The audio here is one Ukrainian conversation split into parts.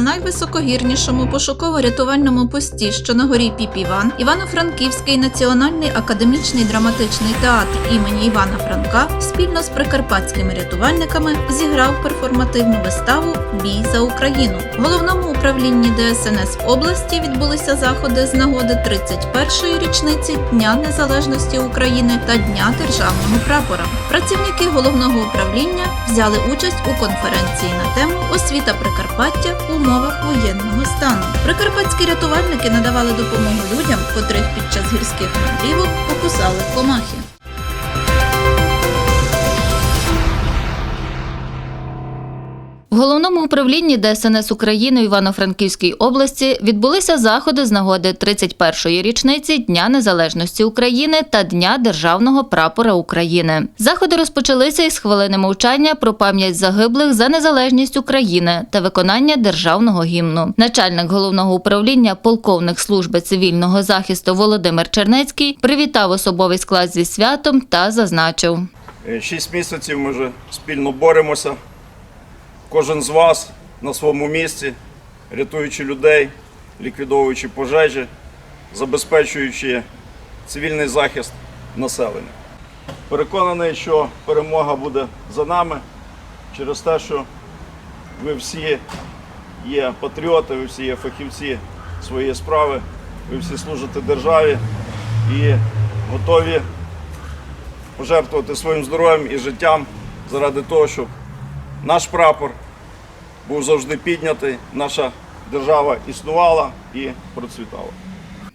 на найвисокогірнішому пошуково-рятувальному пості, що на горі Піпіван, Івано-Франківський національний академічний драматичний театр імені Івана Франка спільно з прикарпатськими рятувальниками зіграв перформативну виставу Бій за Україну. В головному управлінні ДСНС області відбулися заходи з нагоди 31-ї річниці Дня Незалежності України та Дня державного прапора. Працівники головного управління взяли участь у конференції на тему Освіта Прикарпаття в умовах воєнного стану. Прикарпатські рятувальники надавали допомогу людям, котрих під час гірських мандрівок покусали комахи. Головному управлінні ДСНС України в Івано-Франківській області відбулися заходи з нагоди 31-ї річниці Дня Незалежності України та Дня Державного прапора України. Заходи розпочалися із хвилини мовчання про пам'ять загиблих за незалежність України та виконання державного гімну. Начальник головного управління, полковник служби цивільного захисту Володимир Чернецький привітав особовий склад зі святом та зазначив. Е, Шість місяців ми вже спільно боремося. Кожен з вас на своєму місці, рятуючи людей, ліквідовуючи пожежі, забезпечуючи цивільний захист населення. Переконаний, що перемога буде за нами через те, що ви всі є патріоти, ви всі є фахівці своєї справи, ви всі служите державі і готові пожертвувати своїм здоров'ям і життям заради того, щоб наш прапор був завжди піднятий, наша держава існувала і процвітала.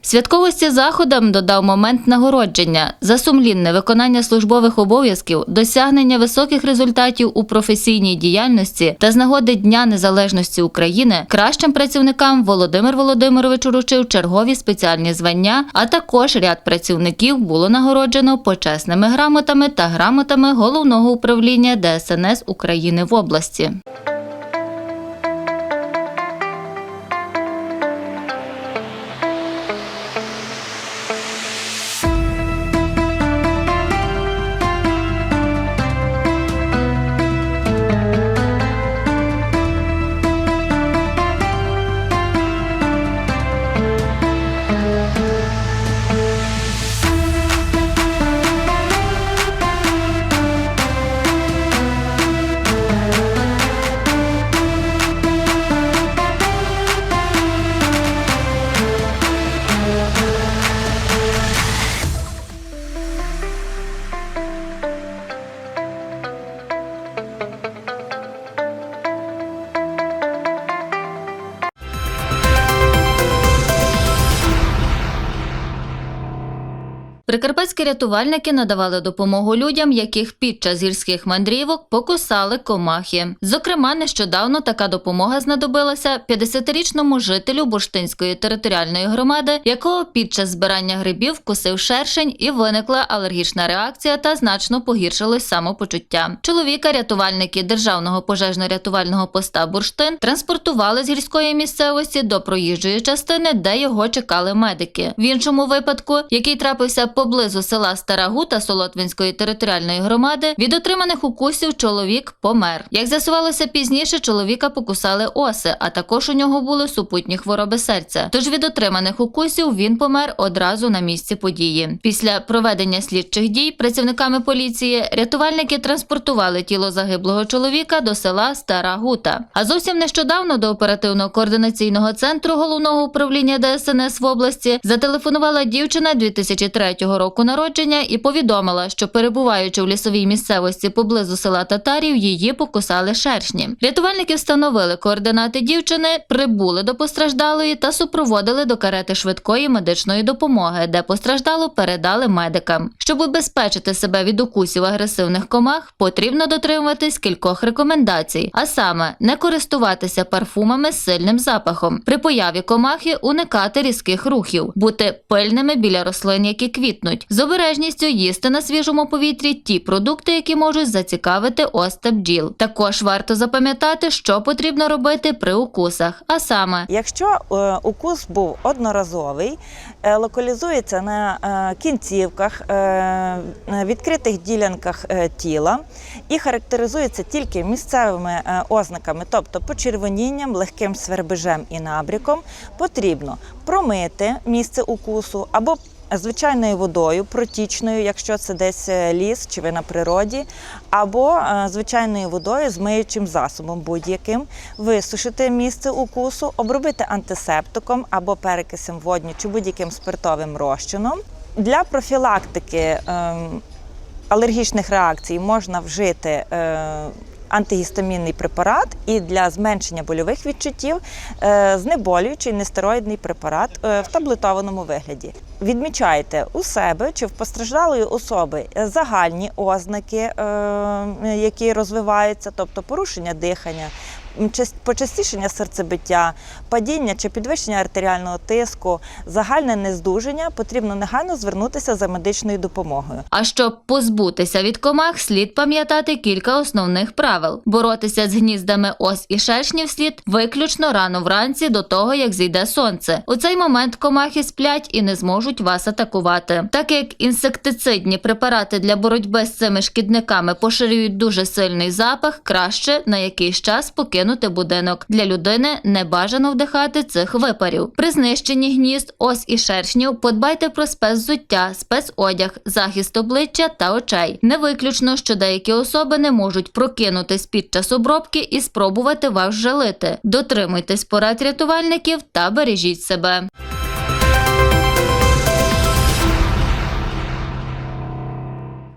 Святковості заходам додав момент нагородження за сумлінне виконання службових обов'язків, досягнення високих результатів у професійній діяльності та з нагоди Дня Незалежності України кращим працівникам Володимир Володимирович уручив чергові спеціальні звання, а також ряд працівників було нагороджено почесними грамотами та грамотами головного управління ДСНС України в області. Прикарпатські рятувальники надавали допомогу людям, яких під час гірських мандрівок покусали комахи. Зокрема, нещодавно така допомога знадобилася 50-річному жителю Бурштинської територіальної громади, якого під час збирання грибів вкусив шершень і виникла алергічна реакція та значно погіршилось самопочуття. Чоловіка рятувальники державного пожежно-рятувального поста Бурштин транспортували з гірської місцевості до проїжджої частини, де його чекали медики. В іншому випадку, який трапився поблизу села Стара Гута Солотвинської територіальної громади, від отриманих укусів чоловік помер. Як з'ясувалося пізніше, чоловіка покусали оси, а також у нього були супутні хвороби серця. Тож від отриманих укусів він помер одразу на місці події. Після проведення слідчих дій працівниками поліції рятувальники транспортували тіло загиблого чоловіка до села Стара Гута. А зовсім нещодавно до оперативного координаційного центру головного управління ДСНС в області зателефонувала дівчина 2003 року народження і повідомила, що перебуваючи в лісовій місцевості поблизу села Татарів, її покусали шершні. Рятувальники встановили координати дівчини, прибули до постраждалої та супроводили до карети швидкої медичної допомоги, де постраждалу передали медикам. Щоб убезпечити себе від укусів агресивних комах, потрібно дотримуватись кількох рекомендацій, а саме не користуватися парфумами з сильним запахом, при появі комахи уникати різких рухів, бути пильними біля рослин, які квітнуть. Квітнуть. З обережністю їсти на свіжому повітрі ті продукти, які можуть зацікавити оста бджіл. Також варто запам'ятати, що потрібно робити при укусах, а саме Якщо е, укус був одноразовий, е, локалізується на е, кінцівках, відкритих ділянках тіла і характеризується тільки місцевими ознаками, тобто почервонінням, легким свербежем і набріком, потрібно промити місце укусу або Звичайною водою, протічною, якщо це десь е, ліс чи ви на природі, або е, звичайною водою з миючим засобом будь-яким, висушити місце укусу, обробити антисептиком або перекисом водню чи будь-яким спиртовим розчином. Для профілактики ем, алергічних реакцій можна вжити е, антигістамінний препарат і для зменшення больових відчуттів знеболюючий нестероїдний препарат в таблетованому вигляді. Відмічайте у себе чи в постраждалої особи загальні ознаки, е, які розвиваються, тобто порушення дихання, почастішення серцебиття, падіння чи підвищення артеріального тиску, загальне нездужання, потрібно негайно звернутися за медичною допомогою. А щоб позбутися від комах, слід пам'ятати кілька основних правил: боротися з гніздами ос і шершнів слід виключно рано вранці до того, як зійде сонце. У цей момент комахи сплять і не зможуть вас атакувати. Так як інсектицидні препарати для боротьби з цими шкідниками поширюють дуже сильний запах, краще на якийсь час покинути будинок. Для людини не бажано вдихати цих випарів. При знищенні гнізд, ос і шершнів подбайте про спецзуття, спецодяг, захист обличчя та очей. Не виключно, що деякі особи не можуть прокинутись під час обробки і спробувати вас жалити. Дотримуйтесь порад рятувальників та бережіть себе.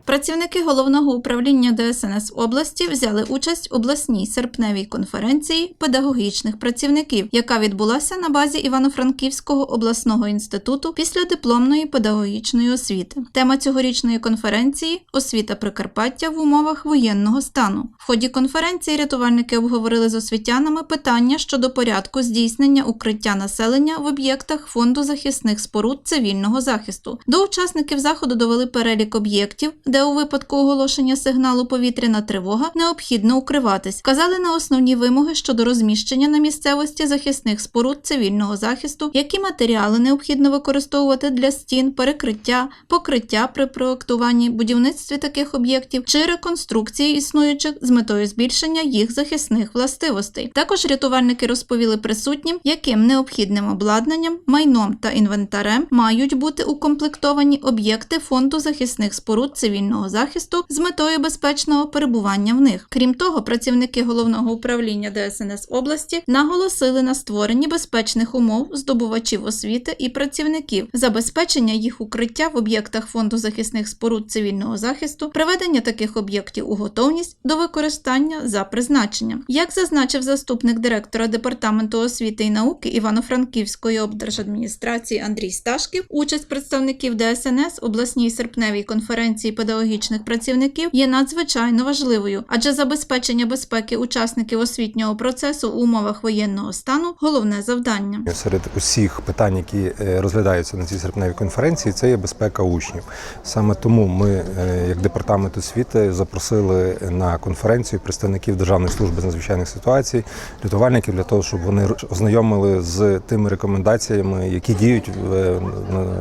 Працівники головного управління ДСНС області взяли участь у обласній серпневій конференції педагогічних працівників, яка відбулася на базі Івано-Франківського обласного інституту після дипломної педагогічної освіти. Тема цьогорічної конференції освіта Прикарпаття в умовах воєнного стану. В ході конференції рятувальники обговорили з освітянами питання щодо порядку здійснення укриття населення в об'єктах фонду захисних споруд цивільного захисту. До учасників заходу довели перелік об'єктів, де у випадку оголошення сигналу повітряна тривога необхідно укриватись. Вказали на основні вимоги щодо розміщення на місцевості захисних споруд цивільного захисту, які матеріали необхідно використовувати для стін, перекриття, покриття при проектуванні, будівництві таких об'єктів чи реконструкції існуючих з метою збільшення їх захисних властивостей. Також рятувальники розповіли присутнім, яким необхідним обладнанням, майном та інвентарем мають бути укомплектовані об'єкти фонду захисних споруд цивільного захисту з метою безпечного перебування в них. Крім того, працівники головного управління ДСНС області наголосили на створенні безпечних умов здобувачів освіти і працівників, забезпечення їх укриття в об'єктах фонду захисних споруд цивільного захисту, приведення таких об'єктів у готовність до використання за призначенням. Як зазначив заступник директора департаменту освіти і науки Івано-Франківської облдержадміністрації Андрій Сташків, участь представників ДСНС обласній серпневій конференції педагогічних працівників є надзвичайно важливою, адже забезпечення безпеки учасників освітнього процесу у умовах воєнного стану головне завдання. Серед усіх питань, які е, розглядаються на цій серпневій конференції, це є безпека учнів. Саме тому ми, е, як департамент освіти, запросили на конференцію представників Державної служби з надзвичайних ситуацій, рятувальників для того, щоб вони ознайомили з тими рекомендаціями, які діють е,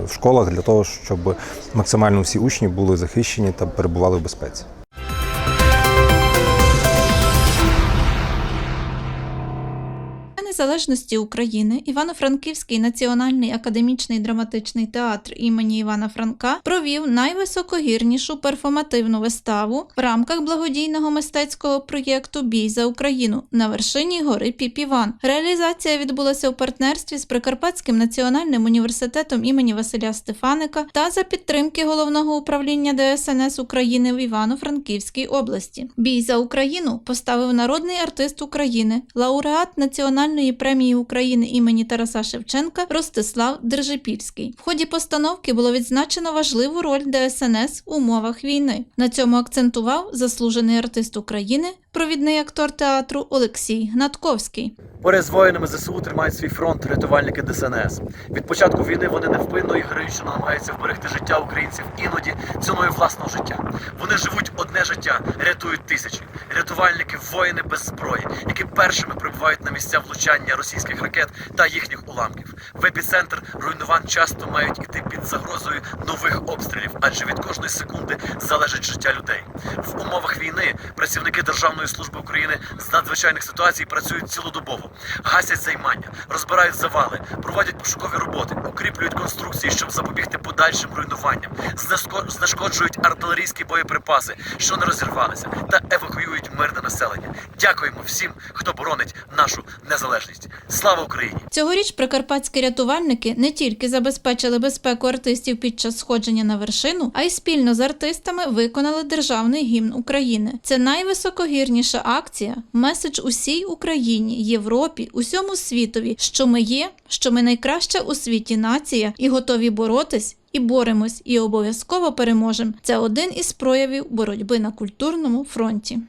в школах, для того, щоб максимально всі учні були захищені та перебували в безпеці. Незалежності України Івано-Франківський національний академічний драматичний театр імені Івана Франка провів найвисокогірнішу перформативну виставу в рамках благодійного мистецького проєкту Бій за Україну на вершині гори Піпіван. Реалізація відбулася у партнерстві з Прикарпатським національним університетом імені Василя Стефаника та за підтримки головного управління ДСНС України в Івано-Франківській області. Бій за Україну поставив народний артист України, лауреат національної премії України імені Тараса Шевченка Ростислав Держипільський. В ході постановки було відзначено важливу роль ДСНС в умовах війни. На цьому акцентував заслужений артист України, провідний актор театру Олексій Гнатковський. Поряд з воїнами ЗСУ тримають свій фронт рятувальники ДСНС. Від початку війни вони невпинно і героїчно намагаються вберегти життя українців іноді ціною власного життя. Вони живуть одне життя, рятують тисячі. Рятувальники воїни без зброї, які першими прибувають на місця влучання російських ракет та їхніх уламків. В епіцентр руйнувань часто мають іти під загрозою нових обстрілів, адже від кожної секунди залежить життя людей. В умовах війни працівники Державної служби України з надзвичайних ситуацій працюють цілодобово, гасять займання, розбирають завали, проводять пошукові роботи, укріплюють конструкції, щоб запобігти подальшим руйнуванням, знешкоджують артилерійські боєприпаси, що не розірвалися, та евакуюють мирне населення. Дякуємо всім, хто боронить нашу незалежність. Слава Україні! Цьогоріч прикарпатські рятувальники не тільки забезпечили безпеку артистів під час сходження на вершину, а й спільно з артистами виконали державний гімн України. Це найвисокогірніша акція, меседж усій Україні, Європі, усьому світові, що ми є, що ми найкраща у світі нація і готові боротись. І боремось, і обов'язково переможемо. Це один із проявів боротьби на культурному фронті.